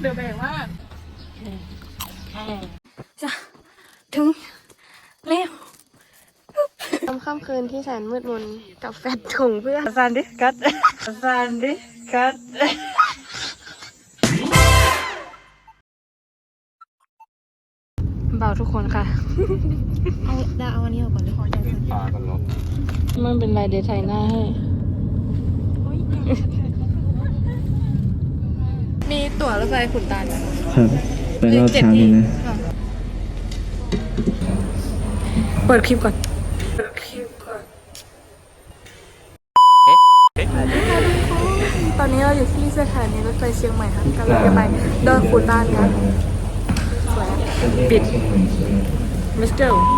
เดือแบกมากจะถึงแล้วทำค่ำคืนที่แสนมืดมนกับแฟนถุงเพื่อนซันดิกัดซันดิกัดเบาทุกคนค่ะ เอาดาเอาอันนี้ออกก่อนเลยปลากันลบมันเป็นลายเดทไทยหน้าให้มี ตั๋วรถไฟขุนตาลไหมครับ ไปรอบเช้านี้นะ เปิดคลิปก่อน เปิดคลิปก่อน ตอนนี้เราอยู่ที่สถานีรถไฟเชียงใหม่ค่ะกำลังจะไปดอยขุนตาลกันสวยอะปิด Let's go ดูคว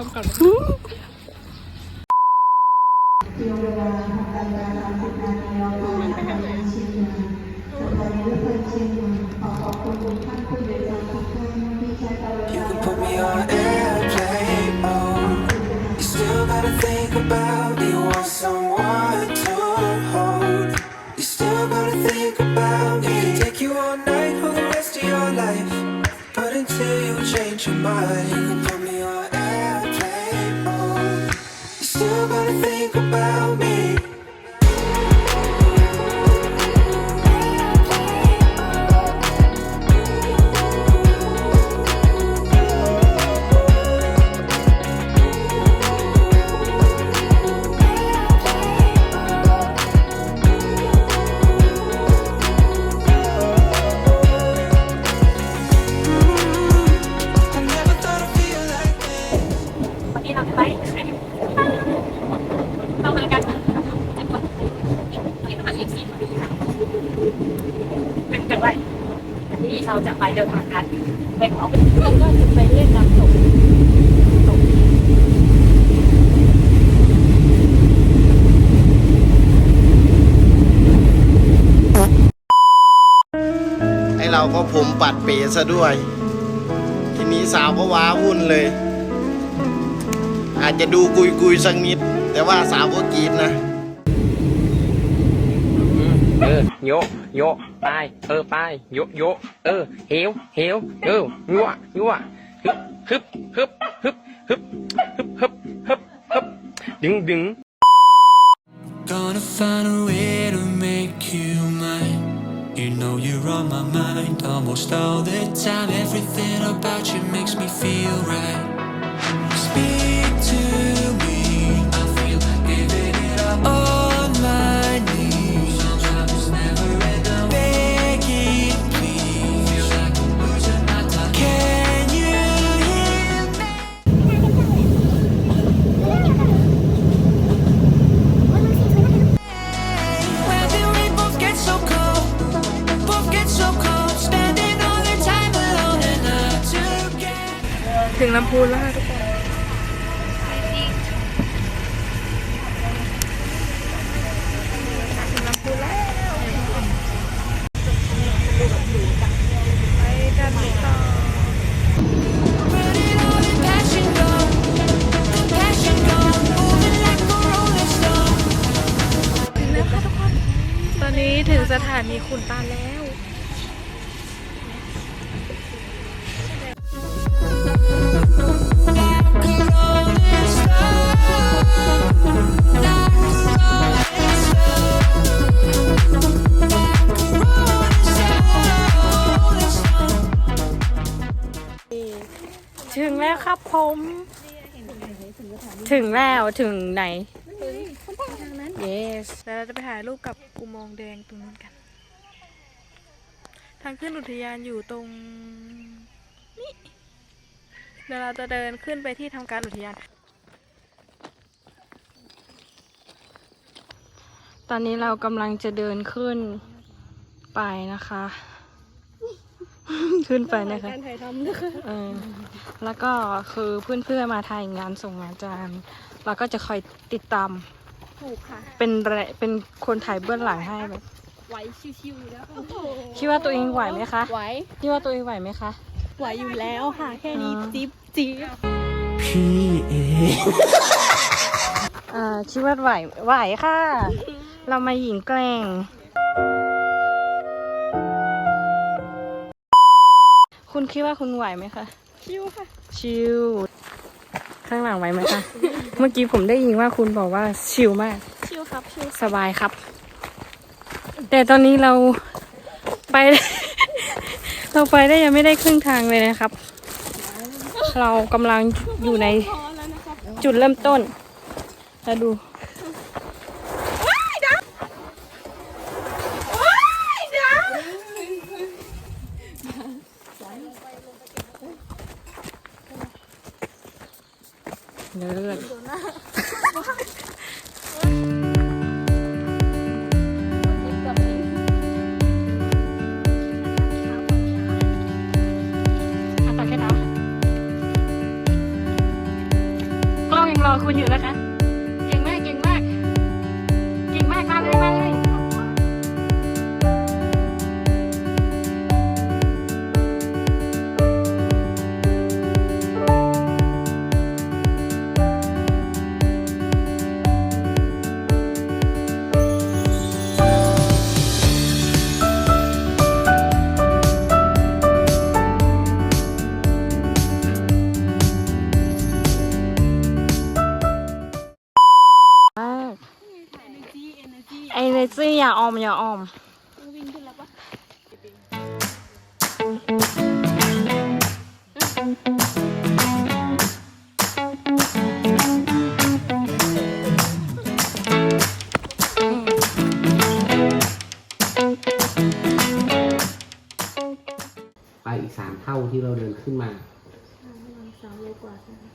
ามก่อน เราก็ผมปัดเป๋ซะด้วย ทีนี้สาวก็ว้าวุ่นเลย อาจจะดูกุยกุยๆสักนิด แต่ว่าสาวก็กรีดนะเออโยโยไปเออไปโยโยเออเหวเหวเออยั่วยั่วฮึบฮึบฮึบฮึบฮึบฮึบฮึบฮึบฮึบดึงดึง Gonna find a way to make you mine. You know you're on my mind almost all the time. Everything about you makes me feel right. Speak สถานีคุณตาแล้วถึงแล้วครับผม ถึงแล้วถึงไหน yes แล้วเราจะไปถ่ายรูปกับอุโมงค์แดงตรงนู้นกัน ทางขึ้นอุทยานอยู่ตรงนี้เดี๋ยวเราจะเดินขึ้นไปที่ทำการอุทยาน ตอนนี้เรากำลังจะเดินขึ้นไปนะคะ ขึ้นไปนะคะการถ่ายทำนะคะเออแล้วก็คือเพื่อนๆมาถ่ายงานส่งอาจารย์ เราก็จะคอยติดตาม ถูกค่ะเป็นแรเป็นคนถ่ายเบื้องหลังให้แบบไหวชิวๆอยู่แล้วคิดว่าตัวเองไหวไหมคะไหวคิดว่าตัวเองไหวไหมคะไหวอยู่แล้วค่ะ แค่นี้อ๋อจิ๊บจิ๊บพี่เออ่าคิดว่าไหวไหวค่ะ เรามาหญิงแกล้งคุณคิดว่าคุณไหวไหมคะ ชิวค่ะ ชิล ข้างหลังไหวไหมคะ เมื่อกี้ผมได้ยินว่าคุณบอกว่าชิลมาก ชิวครับชิวสบายครับ แต่ตอนนี้เราไป เราไปได้ยังไม่ได้ครึ่งทางเลยนะครับ เรากำลังอยู่ในพอแล้วนะครับจุดเริ่มต้นแล้วดู คุณอยู่นะคะาออมอย่าออมวิ่งขึ้นแล้วปะไปอีกสามเท่าที่เราเดินขึ้นมา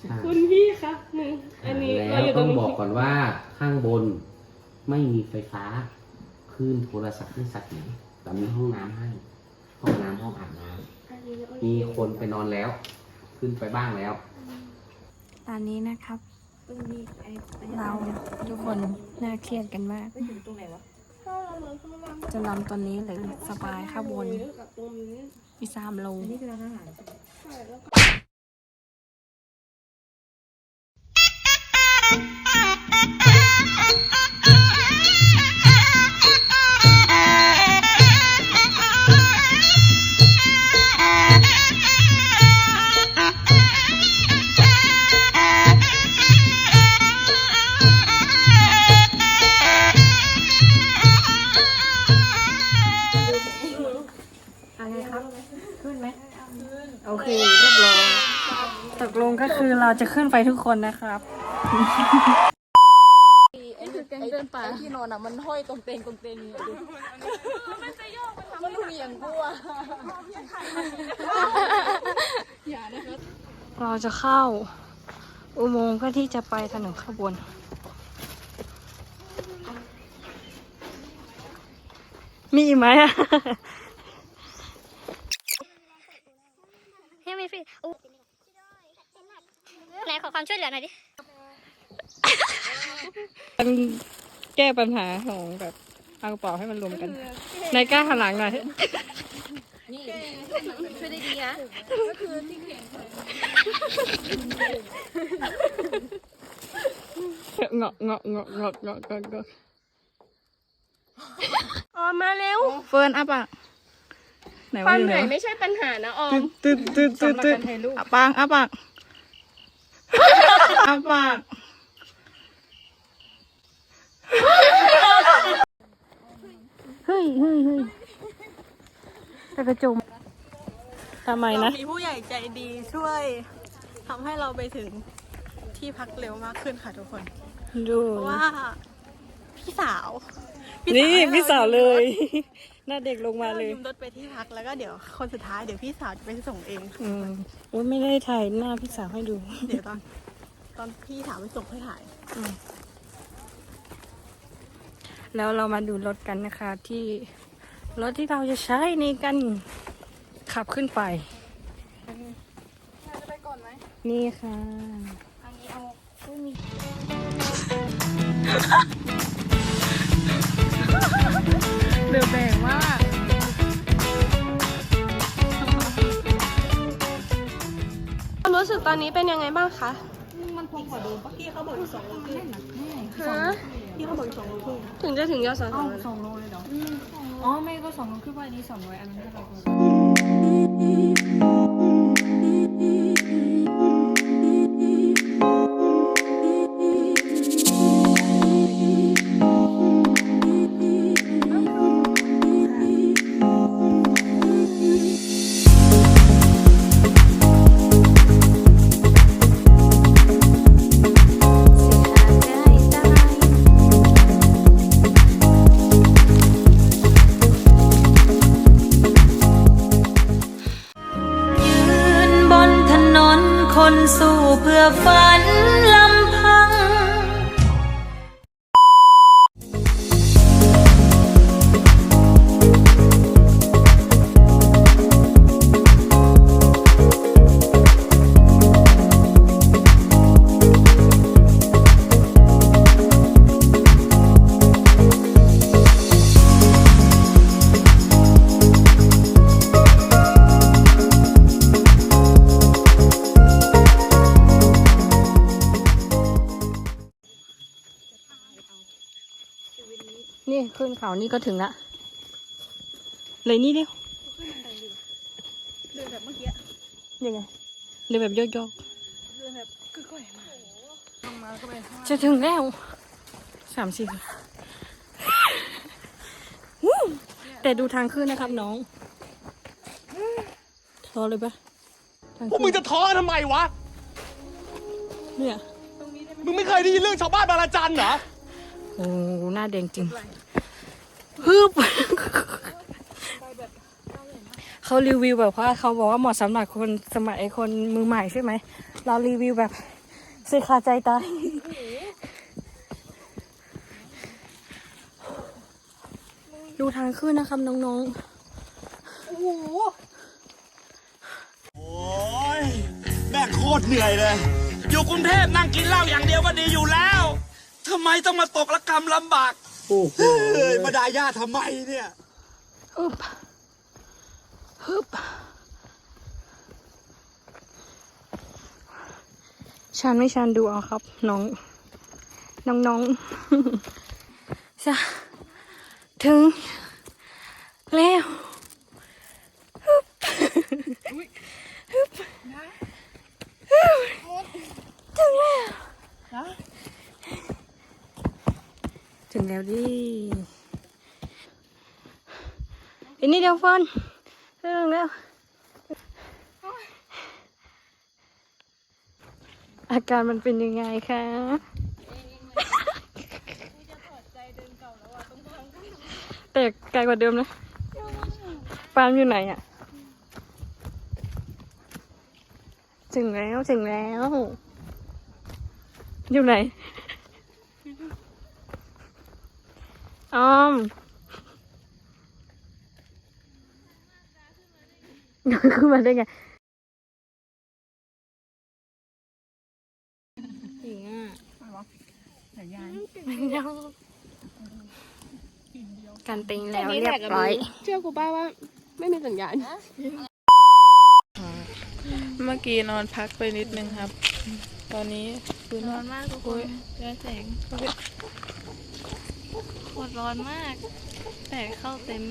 ใช่ คุณพี่คะหนึ่งอันนี้แล้เราวอยู่ตรต้องงนี้บอกก่อนว่าข้างบนไม่มีไฟฟ้า คลื่นโทรศัพท์ไม่สัตว์ไหนแต่มีห้องน้ำให้ ห้องน้ำห้องอาบน้ำมีคนไปนอนแล้ว ขึ้นไปบ้างแล้ว ตอนนี้นะครับ เราทุกคนน่าเครียดกันมากจะนำตอนนี้เลยสบายข้างบน มีสามโลอะไร จะขึ้นไปทุกคนนะครับไอ้เดินป่าที่นอนอะมันห้อยตรงเตงตรงเตงอยู่ดูมันจะโยกมันทำมันเหวี่ยงกูอะเราจะเข้าอุโมงค์เพื่อที่จะไปถนนข้างบนมีอีกไหมอะพี่มีฟรีอุ๊ย ไหนขอความช่วยเหลือหน่อยดิมันแก้ปัญหาของแบบเอากระเป๋าให้มันรวมกันนายกล้าหันหลังหน่อยช่วยได้ดีนะเงาะเงาะเงาะเงาะเงาะเงาะเงาะออมมาเร็วเฟิร์นอัปอะไหนควาว่ามอยู่เหไหนนื่อยวะไม่ใช่ปัญหานะออมตึ๊ดตึ๊ดตึ๊ดตึ๊ดตึ๊ดอะปาง อัปากอัปากเฮ้ยเฮ้ยเฮ้ยแต่กระจมทำไมนะ มีผู้ใหญ่ใจดีช่วยทำให้เราไปถึงที่พักเร็วมากขึ้นค่ะทุกคน ดูเพราะว่า พี่สาว นี่ให้พี่สาวเลยยืมรถ หน้าเด็กลงมาเราเลยยืมรถไปที่พักแล้วก็เดี๋ยวคนสุดท้ายเดี๋ยวพี่สาวจะไปส่งเอง อืมโอ้ยไม่ได้ถ่ายหน้าพี่สาวให้ดู เดี๋ยวตอน ตอนพี่สาวไปส่งให้ถ่ายแล้วเรามาดูรถกันนะคะ ที่รถที่เราจะใช้ในการขับขึ้นไป จะไปก่อนไหมนี่ค่ะ อันนี้เอาไม่มี เดือแบงมากความรู้สึกตอนนี้เป็นยังไงบ้างคะ มันพงกว่าเดิมปะกี้เขาบอกอีกสองโลครึ่งฮะพี่เขาบอกอีกสองโลครึ่งถึงจะถึงยอดสองเอ้าสองโลเลยเหรออ๋อไม่ก็สองโลคือว่าอันนี้สองร้อยอันนั้นก็ร้อยยื นเขานี่ก็ถึงละ เลยนี่เดียวเดินแบบเมื่อกี้ยังไงเลยแบบโยกเดินแบบก้อยๆมาลงมาแล้วก็ไปข้างล่างๆจะถึงแล้วสามสิบวู้แต่ดูทางขึ้นนะครับน้องท้อเลยปะทางพวกขึ้มึนงจะท้อทำไมวะ เนี่ย มึงไม่เคยได้ยินเรื่องชาวบ้านบางระจันเหรอ โอ้หน้าแดงจริง ฮึบเขารีวิวแบบว่าเขาบอกว่าเหมาะสำหรับคนสมัยคนมือใหม่ใช่ไหม เรารีวิวแบบสึกขาดใจตายดูทางขึ้นนะครับน้องโอ้ยแม่โคตรเหนื่อยเลย อยู่กรุงเทพนั่งกินเหล้าอย่างเดียวก็ดีอยู่แล้ว ทำไมต้องมาตกระกรรมลำบาก โอ้โหมาด่าย่าทำไมเนี่ยๆฮึบฮึบชันไม่ชันดูเอาครับ น้อง น้องๆจะถึง แล้วฮึบฮึบฮึบถึงแล้ว ถึงแล้วดิอันนี้เดี๋ยวฟอนถึงแล้ว อาการมันเป็นยังไงคะแต่ไกลกว่าเดิมนะปาล์มอยู่ไหนอะถึงแล้ว ถึงแล้ว อยู่ไหน ออม ขึ้นมาได้ไงถึงอะกันติงแล้วเรียบร้อย เชื่อกูป้าว่า ไม่มีสัญญาณ เมื่อกี้นอนพักไปนิดนึงครับ ตอนนี้คือนอนมากทุกคนแย่แสงโคตรร้อนมาก แต่เข้าเต็ม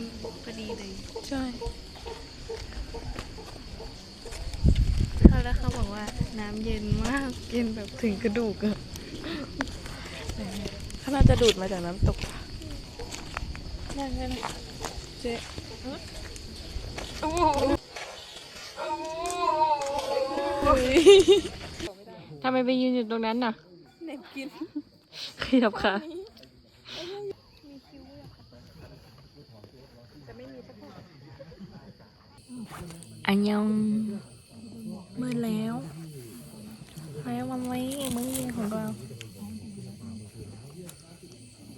พอดีเลย ใช่เขาแล้วเขาบอกว่าน้ำเย็นมาก เย็นแบบถึงกระดูกอะเขาน่าจะดูดมาจากน้ำตกอะนั่นไงเจ๊ทำไมไปยืนอยู่ตรงนั้นน่ะเน็บกินขยับขา อันยองมืดแล้วแล้ววันนี้มื้อเย็นของเรา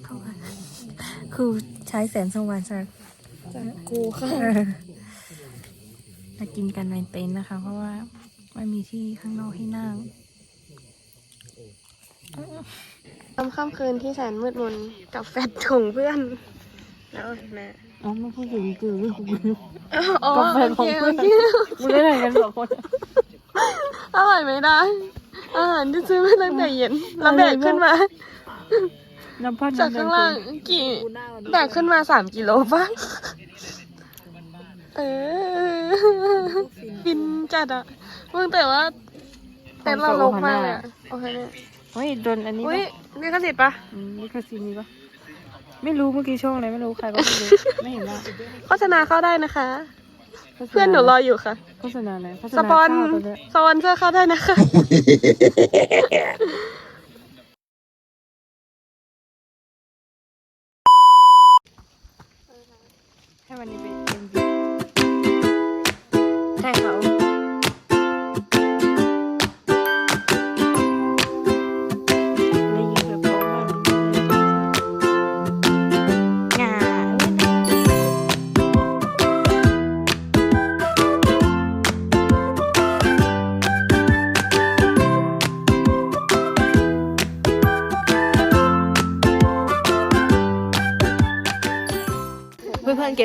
เข้ากันคือใช้แสนสว่างจากกูค่ะมากินกันในเต็นท์นะคะ เพราะว่าไม่มีที่ข้างนอกให้นั่งค่ำค่ำคืนที่แสนมืดมนกับแฟดของเพื่อนแล้วแม่อ๋อไม่พูดถึงคืออ๋อกาแฟของเพื่อนโคมึงได้ไหนกันสองคนอร่อยไหมได้อาหารที่ซื้อมาตั้งแต่เย็นแล้วแบกขึ้นมา น้ำพันจากข้างล่างกี่แบกขึ้นมาสามกิโลป่ะเออฟินจัดอะมึงแต่ว่าแต่เราลกมากเลยอะโอเคเนี่ยเฮ้ยโดนอันนี้อุ้ยปะนี่ก็สิทธิ์ปะอืมนี่คือซีนี้ปะ ไม่รู้เมื่อกี้ช่องอะไรไม่รู้ใครก็ไม่รู้ไม่เห็นว่าโฆษณาเข้าได้นะคะ เพื่อนหนูรออยู่ค่ะ โฆษณาอะไรโฆษสณาปอนข้าวตัวเนี้ยสปอนเซอร์เข้าได้นะคะ ให้วันนี้เป็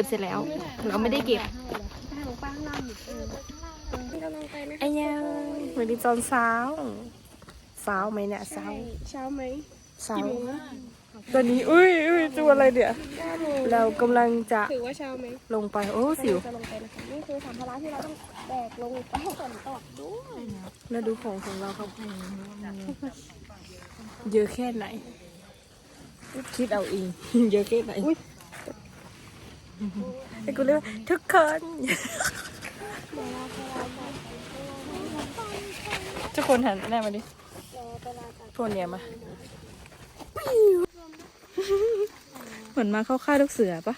ก็บเสร็จแล้ว เราไม่ได้เก็บไอ้ยังเหมือนดีตอนเช้าเช้าไหมเนี่ยเช้าเช้าไหมเช้าตอนนี้อุ้ยอุ้ยตัวอะไรเนี่ยเรากำลังจะถือว่าเช้าไหมลงไปโอ้สิวจะลงไปนะคะนี่คือสัมภาระที่เราต้องแบกลงไปฝนตกด้วยแล้วดูของของเราครับเยอะแค่ไหนคิดเอาเองเยอะแค่ไหน ไอ้กูเรียกว่าทุกคน ทุกคนหันหน้ามาดิพนเนี่ยมาเหมือนมาเข้าค่ายลูกเสือปะ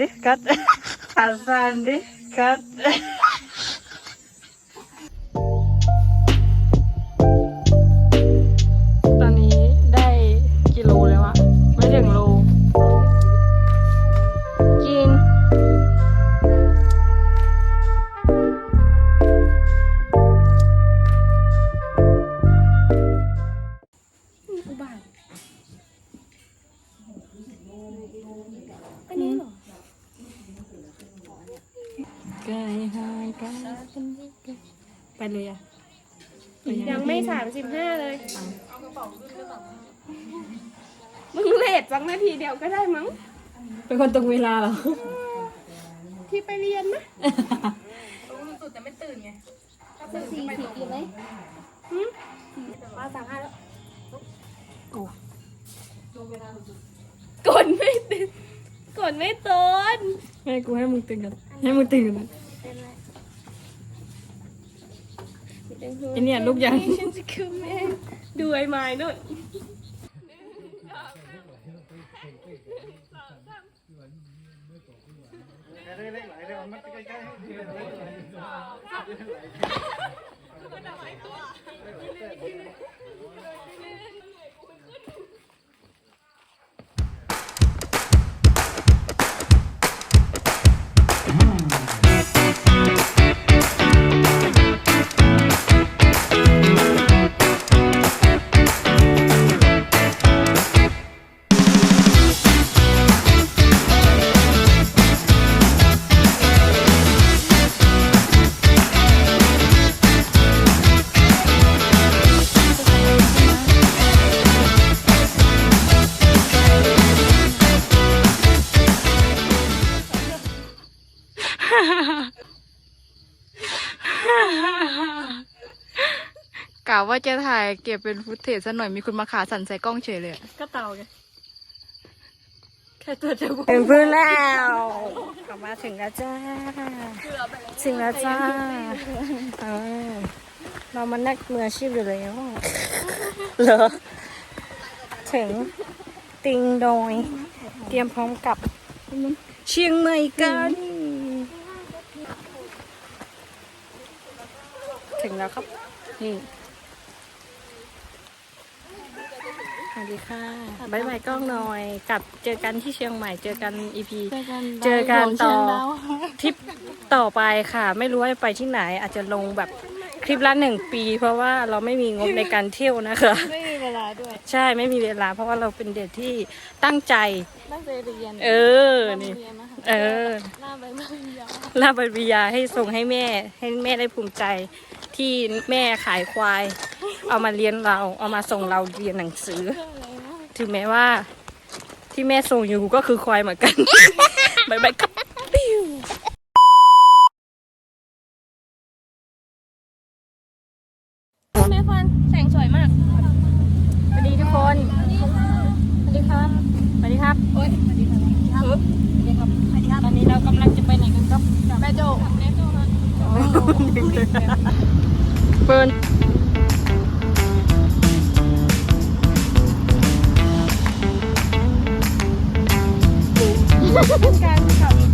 ดึกขาสั่ สามสิบห้าเลยมึงเลทสักนาทีเดียวก็ได้มั้ง เป็นคนตรงเวลาเหรอ ที่ไปเรียนนะสี่สี่กี่ไหมกดไม่ติดกดไม่ตนให้กูให้มึงตื่นกัน ให้มึงตื่นกัน ยังไอ้เนี่ยลูกยัง ฉันจะคือแม่ดูไอ้ไม้หน่อยาวว่าจะถ่ายเก็บเป็นฟุตเทจซะหน่อยมีคนมาขาสั่นใส่กล้องเฉยเลยก็เต่าไงแค่ตัวจะบุถึงพื้นแล้วกลับมาถึงแล้วจ้าถึงแล้วจ้าเออเรามันนักมืออาชีพอยู่แล้วเหรอถึงติงดอยเตรียมพร้อมกับ เชียงใหม่กันถึงแล้วครับนี่ ส วัสดีค่ะบายบายกล้องหน่อยกลับเจอกันที่เชียงใหม่เจอกันอีพีเจอกันต่อทริปต่อไปค่ะ ไม่รู้ว่าจะไปที่ไหนอาจจะลงแบบคลิปละหนึ่งปี เพราะว่าเราไม่มีงบในการเที่ยวนะคะไม่มีเวลาด้วย ใช่ไม่มีเวลา เพราะว่าเราเป็นเด็กที่ตั้งใจตั้งใจเรียนเออนี่เรียนนะคะเออหน้าใบไม้ยาวลาบริยาให้ส่งให้แม่ให้แม่ได้ภูมิใจที่แม่ขายควาย เอามาเรียนเรา เอามาส่งเราเรียนหนังสือ ถึงแม้ว่าที่แม่ส่งอยู่ก็คือควายเหมือนกันบายบายครับ การขับ